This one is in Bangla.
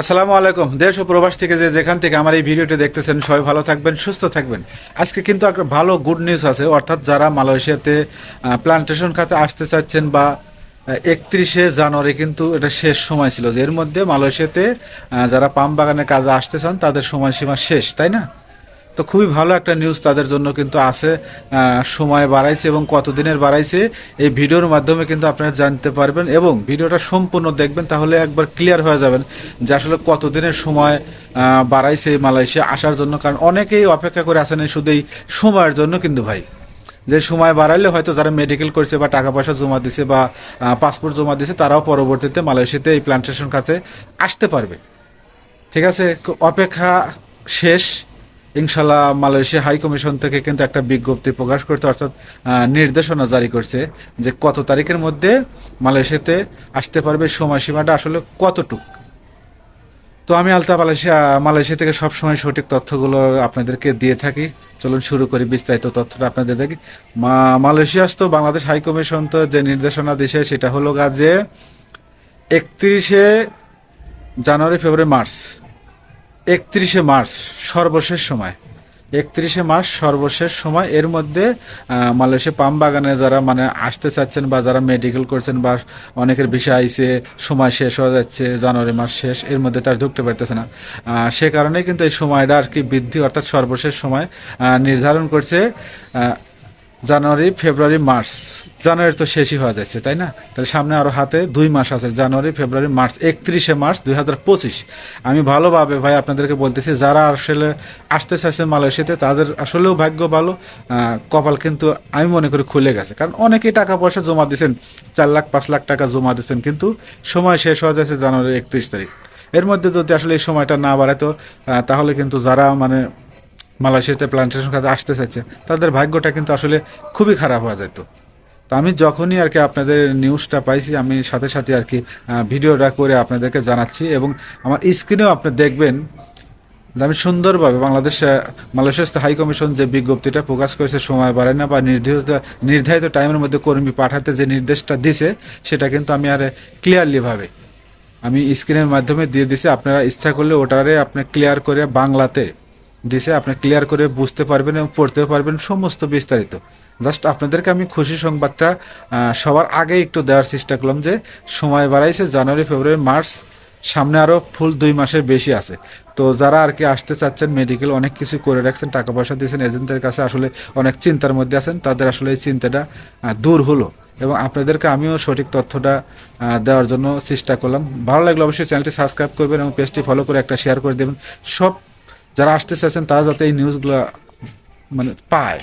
আসসালামু আলাইকুম। দেশ ও প্রবাস থেকে যে যেখান থেকে আমার এই ভিডিওটি দেখতেছেন, সবাই ভালো থাকবেন, সুস্থ থাকবেন। আজকে কিন্তু একটা ভালো গুড নিউজ আছে, অর্থাৎ যারা মালয়েশিয়াতে প্লান্টেশন খাতে আসতে চাচ্ছেন বা একত্রিশে জানুয়ারি কিন্তু এটা শেষ সময় ছিল যে এর মধ্যে মালয়েশিয়াতে যারা পাম বাগানের কাজে আসতে চান, তাদের সময়সীমা শেষ, তাই না? তো খুবই ভালো একটা নিউজ তাদের জন্য কিন্তু আছে সময় বাড়াইছে এবং কতদিনের বাড়াইছে, এই ভিডিওর মাধ্যমে কিন্তু আপনারা জানতে পারবেন এবং ভিডিওটা সম্পূর্ণ দেখবেন তাহলে একবার ক্লিয়ার হয়ে যাবেন যে আসলে কতদিনের সময় বাড়াইছে মালয়েশিয়া আসার জন্য, কারণ অনেকেই অপেক্ষা করে আসেন এই শুধু এই সময়ের জন্য কিন্তু ভাই। যে সময় বাড়াইলে হয়তো যারা মেডিকেল করছে বা টাকা পয়সা জমা দিছে বা পাসপোর্ট জমা দিছে, তারাও পরবর্তীতে মালয়েশিয়াতে এই প্লান্টেশন খাতে আসতে পারবে। ঠিক আছে? অপেক্ষা শেষ। ইনশাল্লাহ মালয়েশিয়া হাই কমিশন থেকে কিন্তু একটা বিজ্ঞপ্তি প্রকাশ করতে অর্থাৎ নির্দেশনা জারি করছে যে কত তারিখের মধ্যে মালয়েশিয়াতে আসতে পারবে, সময়সীমাটা আসলে কতটুক। তো আমি আলতা মালয়েশিয়া মালয়েশিয়া থেকে সবসময় সঠিক তথ্যগুলো আপনাদেরকে দিয়ে থাকি। চলুন শুরু করি বিস্তারিত তথ্যটা আপনাদের দেখি। মা- মালয়েশিয়াস তো বাংলাদেশ হাই কমিশন তো যে নির্দেশনা দিছে সেটা হলো গা যে একত্রিশে জানুয়ারি, ফেব্রুয়ারি, মার্চ একত্রিশে মার্চ, সর্বশেষ সময়। একত্রিশে মার্চ, সর্বশেষ সময়। এর মধ্যে মালয়েশিয়া পাম বাগানে যারা মানে আসতে চাচ্ছেন বা যারা মেডিকেল করছেন বা অনেকের ভিসা আইসে সময় শেষ হয়ে যাচ্ছে, জানুয়ারি মাস শেষ, এর মধ্যে তার ঢুকতে পারতেছে না। সে কারণে কিন্তু এই সময়টা আর কি বৃদ্ধি অর্থাৎ সর্বশেষ সময় নির্ধারণ করছে জানুয়ারি, ফেব্রুয়ারি, মার্চ। জানুয়ারি তো শেষই হয়ে যাচ্ছে, তাই না? তাহলে সামনে আরও হাতে দুই মাস আছে, জানুয়ারি, ফেব্রুয়ারি, মার্চ। একত্রিশে মার্চ দুই হাজার পঁচিশ। আমি ভালোভাবে ভাই আপনাদেরকে বলতেছি, যারা আসলে আসতে চাইছে মালয়েশিয়াতে, তাদের আসলেও ভাগ্য ভালো। কপাল কিন্তু আমি মনে করি খুলে গেছে। কারণ অনেকেই টাকা পয়সা জমা দিয়েছেন, চার লাখ, পাঁচ লাখ টাকা জমা দিয়েছেন, কিন্তু সময় শেষ হয়ে যাচ্ছে জানুয়ারি একত্রিশ তারিখ। এর মধ্যে যদি আসলে এই সময়টা না বাড়াতো তাহলে কিন্তু যারা মানে মালয়েশিয়াতে প্লান্টেশন খাতে আসতে চাইছে তাদের ভাগ্যটা কিন্তু আসলে খুবই খারাপ হওয়া যেত। তো আমি যখনই আর কি আপনাদের নিউজটা পাইছি আমি সাথে সাথে আর কি ভিডিওটা করে আপনাদেরকে জানাচ্ছি এবং আমার স্ক্রিনেও আপনি দেখবেন আমি সুন্দরভাবে বাংলাদেশ আহ, মালয়েশিয়া হাই কমিশন যে বিজ্ঞপ্তিটা প্রকাশ করেছে সময় বাড়ায় না বা নির্ধারিত নির্ধারিত টাইমের মধ্যে কর্মী পাঠাতে যে নির্দেশটা দিছে সেটা কিন্তু আমি আর ক্লিয়ারলিভাবে আমি স্ক্রিনের মাধ্যমে দিয়ে দিছি। আপনারা ইচ্ছা করলে ওটারে আপনি ক্লিয়ার করে বাংলাতে দিছে, আপনি ক্লিয়ার করে বুঝতে পারবেন এবং পড়তেও পারবেন সমস্ত বিস্তারিত। জাস্ট আপনাদেরকে আমি খুশি সংবাদটা সবার আগে একটু দেওয়ার চেষ্টা করলাম যে, সময় বাড়াইছে, জানুয়ারি, ফেব্রুয়ারি, মার্চ, সামনে আরও ফুল দুই মাসের বেশি আছে। তো যারা আর কি আসতে চাচ্ছেন মেডিকেল অনেক কিছু করে রাখছেন, টাকা পয়সা দিয়েছেন এজেন্টের কাছে আসলে অনেক চিন্তার মধ্যে আছেন, তাদের আসলে এই চিন্তাটা দূর হলো। এবং আপনাদেরকে আমিও সঠিক তথ্যটা দেওয়ার জন্য চেষ্টা করলাম। ভালো লাগলে অবশ্যই চ্যানেলটি সাবস্ক্রাইব করবেন এবং পেজটি ফলো করে একটা শেয়ার করে দেবেন। সব যারা আসতে চাচ্ছেন তারা যাতে এই নিউজগুলো মানে পায়